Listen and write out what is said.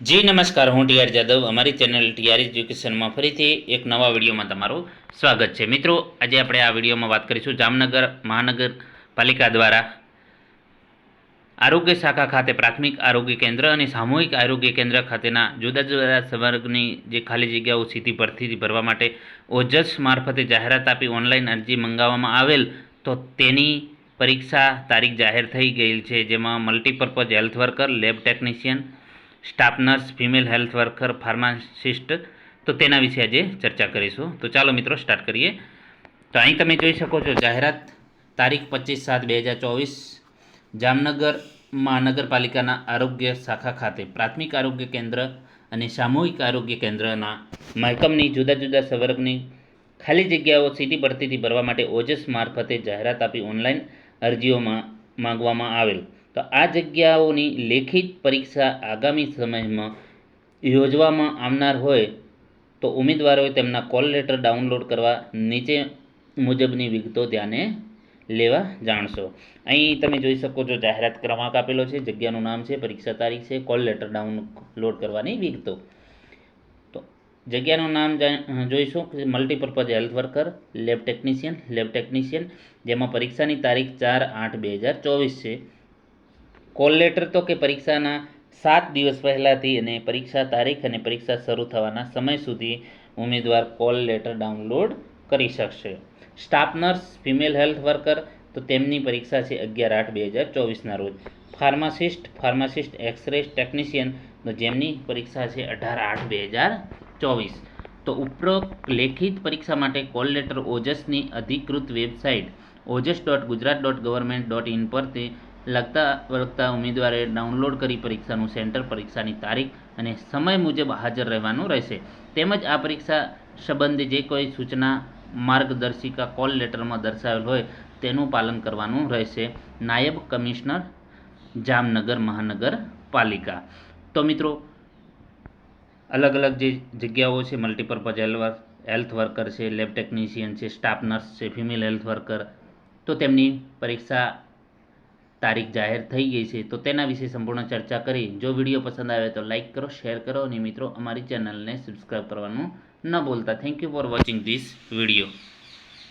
જી, નમસ્કાર. હું ટીઆર જાદવ. અમારી ચેનલ ટીઆર એજ્યુકેશનમાં ફરીથી એક નવા વિડીયોમાં તમારું સ્વાગત છે. મિત્રો, આજે આપણે આ વિડીયોમાં વાત કરીશું જામનગર મહાનગરપાલિકા દ્વારા આરોગ્ય શાખા ખાતે પ્રાથમિક આરોગ્ય કેન્દ્ર અને સામૂહિક આરોગ્ય કેન્દ્ર ખાતેના જુદા જુદા સંવર્ગની જે ખાલી જગ્યાઓ સીધી ભરતી ભરવા માટે ઓજસ મારફતે જાહેરાત આપી, ઓનલાઈન અરજી મંગાવવામાં આવેલ, તો તેની પરીક્ષા તારીખ જાહેર થઈ ગયેલ છે, જેમાં multipurpose health worker, lab technician staff nurse, female health worker, pharmacist, તો તેના વિશે આજે ચર્ચા કરીશું. તો ચાલો મિત્રો, સ્ટાર્ટ કરીએ. તો અહીં તમે જોઈ શકો છો, જાહેરાત તારીખ પચીસ સાત બે હજાર ચોવીસ, જામનગર મહાનગરપાલિકાના આરોગ્ય શાખા ખાતે પ્રાથમિક આરોગ્ય કેન્દ્ર અને સામૂહિક આરોગ્ય કેન્દ્રના મહેકમની જુદા જુદા સંવર્ગની ખાલી જગ્યાઓ સીધી ભરતીથી ભરવા માટે ઓજસ મારફતે જાહેરાત આપી ઓનલાઈન અરજીઓમાં માંગવામાં આવેલ. તો આ જગ્યાઓની લેખિત પરીક્ષા આગામી સમયમાં યોજવામાં આવનાર હોય તો ઉમેદવારોએ તેમના કોલ લેટર ડાઉનલોડ કરવા નીચે મુજબની વિગતો ધ્યાને લેવા જાણશો. અહીં તમે જોઈ શકો છો જાહેરાત ક્રમાંક આપેલો છે, જગ્યાનું નામ છે, પરીક્ષા તારીખ છે, કોલ લેટર ડાઉનલોડ કરવાની વિગતો. તો જગ્યાનું નામ જોઈશું multipurpose health worker, lab technician lab technician, જેમાં પરીક્ષાની તારીખ ચાર આઠ બે હજાર ચોવીસ છે. કોલ લેટર તો કે પરીક્ષાના સાત દિવસ પહેલાંથી અને પરીક્ષા તારીખ અને પરીક્ષા શરૂ થવાના સમય સુધી ઉમેદવાર કોલ લેટર ડાઉનલોડ કરી શકશે. Staff nurse, female health worker તો તેમની પરીક્ષા છે અગિયાર આઠ બે હજાર ચોવીસના રોજ. ફાર્માસિસ્ટ ફાર્માસિસ્ટ એક્સરે ટેકનિશિયન તો જેમની પરીક્ષા છે અઢાર આઠ બે હજાર ચોવીસ. તો ઉપરોક્ત લેખિત પરીક્ષા માટે કોલ લેટર ઓજસની અધિકૃત website Ojas dot Gujarat dot government dot in પરથી લગતા વળગતા ઉમેદવારે ડાઉનલોડ કરી પરીક્ષાનું સેન્ટર પરીક્ષાની તારીખ અને સમય મુજબ હાજર રહેવાનું રહેશે. તેમજ આ પરીક્ષા સંબંધે જે કોઈ સૂચના, માર્ગદર્શિકા કોલ લેટરમાં દર્શાવેલ હોય, તેનું પાલન કરવાનું રહેશે. નાયબ કમિશનર, જામનગર મહાનગરપાલિકા. તો મિત્રો, અલગ અલગ જે જગ્યાઓ છે મલ્ટીપર્પઝ હેલ્વર હેલ્થ વર્કર છે લેબ ટેકનિશિયન છે સ્ટાફ નર્સ છે ફિમેલ હેલ્થ વર્કર તો તેમની પરીક્ષા તારીખ જાહેર થઈ ગઈ છે, તો તેના વિશે સંપૂર્ણ ચર્ચા કરી. જો વીડિયો પસંદ આવે તો લાઇક કરો, શેર કરો અને મિત્રો અમારી ચેનલને સબસ્ક્રાઈબ કરવાનું ન બોલતા thank you for watching this video